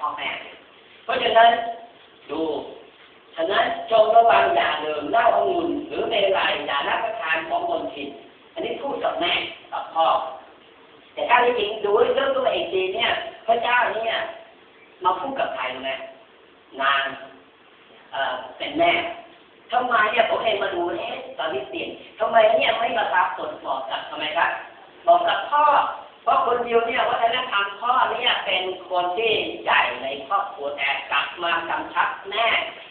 พ่อแม่ เพราะฉะนั้นดูฉะนั้นจงระวังอย่าเดื่มเล้าองุ่นหรือเมลัยอย่ารับประทานของมนทินอันนี้พูดกับแม่กับพ่อ แต่ถ้าจริงดูเรื่องตัวเองจริงเนี่ยพระเจ้าเนี่ยมาพูดกับใครรู้ไหมนางเอ่อเป็นแม่ทำไมเนี่ยผมเองมาดูเอ๊ะตอนนี้เปลี่ยนทำไมเนี่ยไม่มาปรากฏบอกกับทำไมครับบอกกับพ่อ เพราะคนเดียวเนี่ยวัฒนธรรมพ่อเนี่ยเป็นคนที่ใหญ่ในครอบครัวแต่กลับมากำชับแม่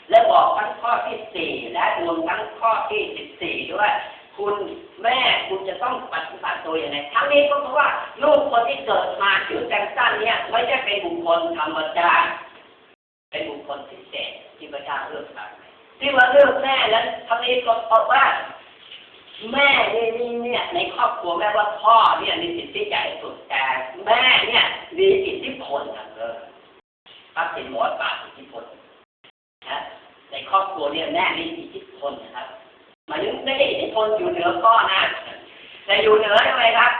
และบอกทั้งข้อที่สี่และรวมทั้งข้อที่สิบสี่ด้วยคุณแม่คุณจะต้องปฏิบัติตัวอย่างไรทั้งนี้ก็เพราะว่าลูกคนที่เกิดมาชื่อแจงสั้นเนี่ยไม่ใช่เป็นบุคคลธรรมดาเป็นบุคคลพิเศษที่พระเจ้าเลือกสรรที่ว่าเลือกแม่แล้วทั้งนี้ก็เพราะว่า แม่นี่เนี่ยในครอบครัวแม่ว่าพ่อเนี่ยมีสิทธิใหญ่สุดแต่แม่เนี่ยมีอิทธิพลนะเออพระสินหมอปากอิทธิพลนะในครอบครัวเนี่ยแม่มีอิทธิพลนะครับหมายถึงไม่ได้อิทธิพลอยู่เหนือพ่อนะแต่อยู่เหนือทำไมครับ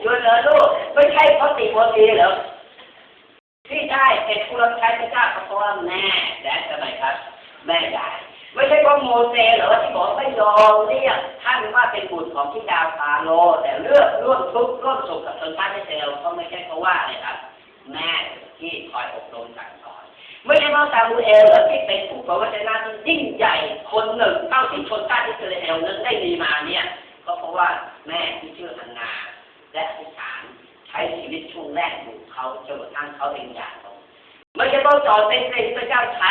อยู่เหนือลูกไม่ใช่เพราะติโมธีเหรอที่ได้เป็นผู้รับใช้พระเจ้าก็เพราะว่าแม่และทำไมครับ แม่ใหญ่ ไม่ใช่เพราโมเสสเหรอที่บอกไม่ยอมเรียกท่านว่าเป็นบุตรของที่ดาวฟาโรแต่เลือกร่วมทุกข์ร่วมสุขกับชนชาติอิสราเอลก็ไม่ใช่เพราะว่าอะไรครับ แม่ที่คอยอบรมสั่งสอน ไม่ใช่พราซามูเอลเหรอที่เป็นผู้ประวัตินาที่ยิ่งใหญ่คนหนึ่งเท่าที่ชนชาติอิสราเอลนั้นได้มีมาเนี่ย ก็เพราะว่าแม่ที่ชื่อฮันนา และอธิษฐานใช้ชีวิตช่วงแรกอยู่เขาจนกระทั่งเขาเป็นอย่างไม่ใช่เพราะจอเป็นในพระเจ้าใช้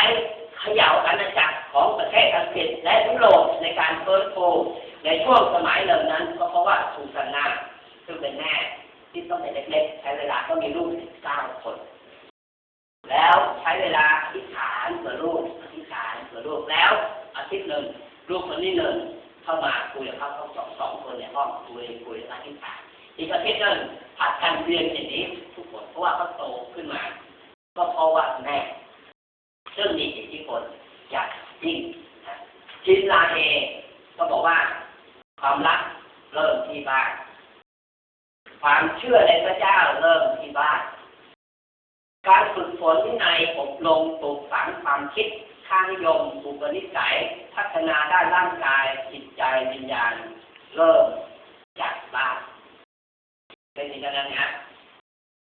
เขย่าอาณาจักร ของประเทศอังกฤษและยุโรปในการเฟิร์สโฟในช่วงสมัยเหล่านั้น ก็เพราะว่าทูสันาซึ่งเป็นแม่ที่ต้องเป็นเล็กๆใช้เวลาก็มีลูกเก้าคน แล้วใช้เวลาอธิษฐานเพื่อลูกอธิษฐานเพื่อลูกแล้วอาทิตย์หนึ่งลูกคนนี้หนึ่งเข้ามาคุยกับเขาสองสองคนในห้องคุยคุยอธิษฐานอีกอาทิตย์หนึ่งผัดกันเรียนอย่างนี้ทุกคนเพราะว่าเขาโตขึ้นมา ก็เพราะว่าแม่ซึ่งมีอิทธิพลอย่าง ยิ่งนะจินลาเอก็บอกว่า ความรักเริ่มที่บ้าน ความเชื่อในพระเจ้าเริ่มที่บ้าน การฝึกฝนวินัยอบรมปลูกฝังความคิดค่านิยมอุปนิสัยพัฒนาด้านร่างกายจิตใจวิญญาณ เริ่มจากบ้านเป็นอย่างนั้นนะ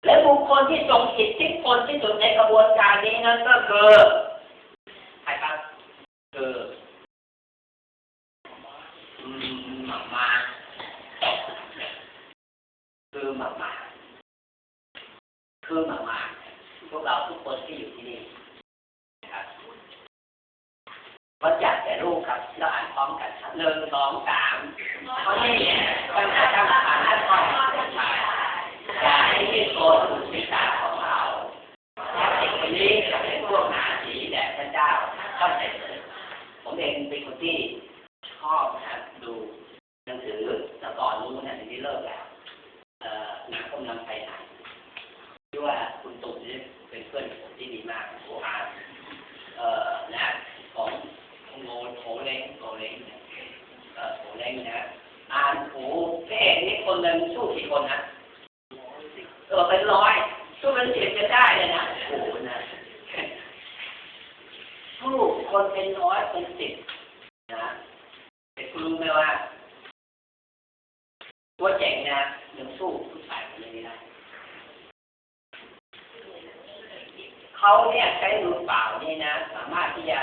และบุคคลที่ทรงอิทธิพลที่สุดในกระบวนการนี้นั้นก็คือ คืออืมหมามาคือหมามาคือหมามาพวกเราทุกคนที่อยู่ที่นี่นะครับวัดจัดแต่รูปครับแล้วอ่านพร้อมกันครับหนึ่งสองสามเพราะนี่เนี่ยปัญหาทางฐานะความเป็นชาย อย่าให้ที่โกนศีรษะของเราถ้าเด็กคนนี้จะเป็นพวกหนาสีแด่พระเจ้าก็เสร็จเลยผมเองเป็นคนที่ชอบนะครับดูหนังสือแต่ก่อนรู้เนี่ยทีนี้เลิกแล้วเอ่อหนัง กำลังไปไหนที่ว่าคุณตุ๊กนี่เป็นเพื่อนผมที่ดีมากโออาร์เอ่อนะของโงโถเล้งโถเล้งเอ่อ่อโถเล้งนะอ่านโอ้พระเอกนี่คนหนึ่งสู้กี่คนนะเออเป็นร้อยสู้เป็นสิบจะได้เลยนะโอ้โหนะสู้คนเป็นร้อยเป็นสิบนะแต่คุณรู้ไหมว่า ตัวเจ๋งนะยังสู้ผู้ชายคนนี้ไม่ได้ เขาเนี่ยใช้มือเปล่านี่นะ สามารถที่จะ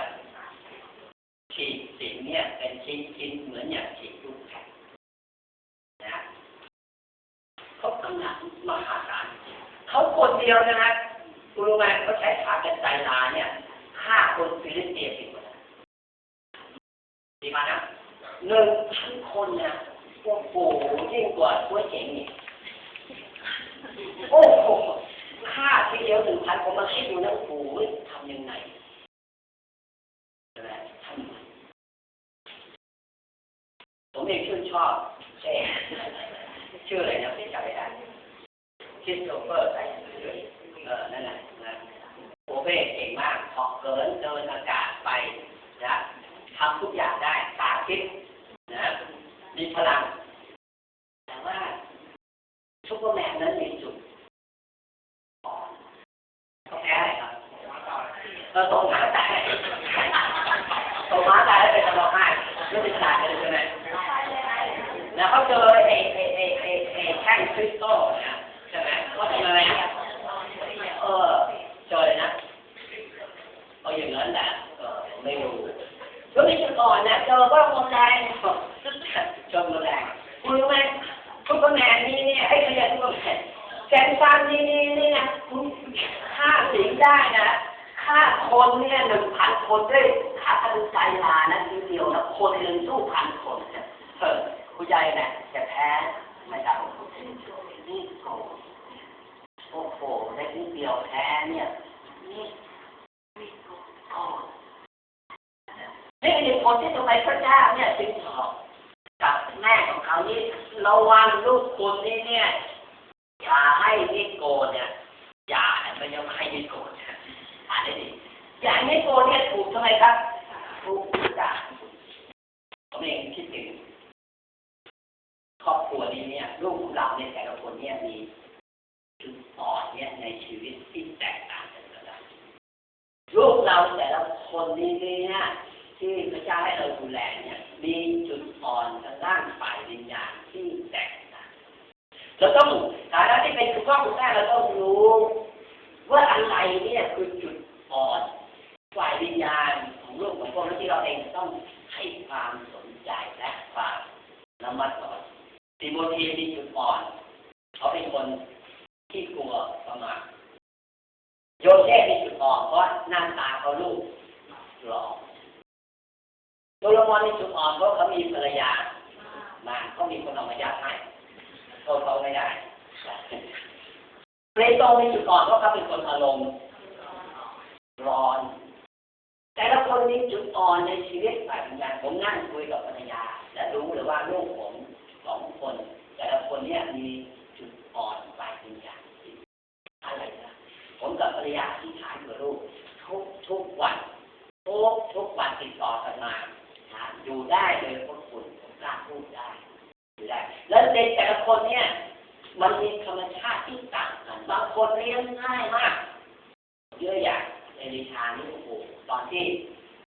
ฉีดสิ่งเนี่ยเป็นชิ้นชิ้นๆเหมือนอย่างฉีดลูกแผ่นนะเขาทำงานมหาศาลเขาคนเดียวนะฮะคุณรู้ไหมเขาใช้ขาเป็นไตรลาเนี่ยฆ่าคนฟิลิปปินส์สิบคนดีมานะหนึ่งพันคนนะโอ้โหยิ่งกว่าตัวเจ๋งนี่โหฆ่าทีเดียวหนึ่งพันผมมาคิดดูนะโอ้โหทำยังไงใช่ไหมทำยังไงผมเองชื่นชอบเอ๊ะ ชื่ออะไรนะไม่จำไม่ได้คิดโตเฟอร์ใส่เออนั่นแหละนะโอเบ้เก่งมากเหาะเกินเดินอากาศไปนะทำทุกอย่างได้ตาคิดนะมีพลังแต่ว่าซุปเปอร์แมนนั้นมีจุดอ่อนเขาแพ้อะไรครับ เออตรงหมาตายตรงหมาตายแล้วเป็นตลกให้ไม่เป็นตายเลยใช่ไหมแล้วเขาเจอไอ้ไอ้ไอ้ไอ้ไอ้แท่งคริสตัลเนี่ยใช่ไหมว่าเป็นอะไรเนี่ยเออเจอเลยนะเอาอย่างนั้นแหละเออไม่รู้แล้วมีจุดอ่อนนะเจอว่าโมแดงเจอโมแดงคุณรู้ไหม ทุกคนแมนนี่เนี่ยไอ้ขยะทุกคนแมนแกนซันนี่นี่นี่นะฆ่าสิงได้นะฆ่าคนเนี่ยหนึ่งพันคนด้วยขาอันใจลานะทีเดียวนะคนหนึ่งสู้พันคนเออคุณยายเนี่ยจะแพ้ไม่ได้นี่โอ้โอ้โหได้นิดเดียวแพ้เนี่ยนี่โอ้นี่คือคนที่ทำไมพระเจ้าเนี่ยจึงบอกกับแม่ของเขานี่ ระวังลูกคุณนี่เนี่ยอย่าให้นิโกเนี่ยอย่าไม่ยอมให้นิโกนอ่านได้ดีอย่าให้นิโกเนี่ยถูกทำไมครับถูกด่าผมเองคิดถึงครอบครัวนี้เนี่ยลูกของเราเนี่ยแต่ละคนเนี่ยมีจุดอ่อนเนี่ยในชีวิตที่แตกต่างกันนะลูกเราแต่ละคนนี้เนี่ยที่พระเจ้าให้เราดูแลเนี่ยมีจุดอ่อนทางด้านฝ่ายวิญญาณที่แตกต่าง เราต้องฐานะที่เป็นคุณพ่อคุณแม่เราต้องรู้ ว่าอะไรเนี่ยคือจุดอ่อนฝ่ายวิญญาณของลูกของพวกนั้นที่เราเองต้องให้ความสนใจและความระมัดระวังติโมธีมีจุดอ่อน เขาเป็นคนที่กลัวประมาทโยเซฟมีจุดอ่อนเพราะหน้าตาเขาลูกหล่อโซโลมอนมีจุดอ่อนเพราะเขามีภรรยามาเขามีคนเอามายัดให้ โทษเขาไม่ได้เปโตรมีจุดอ่อนเพราะเขาเป็นคนอารมณ์ร้อน แต่ละคนมีจุดอ่อนในชีวิตฝ่ายวิญญาณผมนั่งคุยกับภรรยา และรู้เลยว่าลูกผมสองคน แต่ละคนเนี่ยมีจุดอ่อนฝ่ายวิญญาณอะไรนะผมกับภรรยาที่ฐานกับลูกทุกทุกวันทุกทุกวันติดต่อกันมานะอยู่ได้เลยพวกคุณผมกล้าพูดได้ อยู่ได้ แล้วเด็กแต่ละคนเนี่ย มันมีธรรมชาติที่ต่างกัน บางคนเลี้ยงง่ายมาก เยอะอย่างเอลิชานี่โอ้โหตอนที่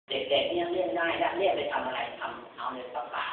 เด็กๆเนี่ยเลี้ยงง่ายแล้วเรียกไปทำอะไรทำเอาในพระป่ายินดีเรียกป่า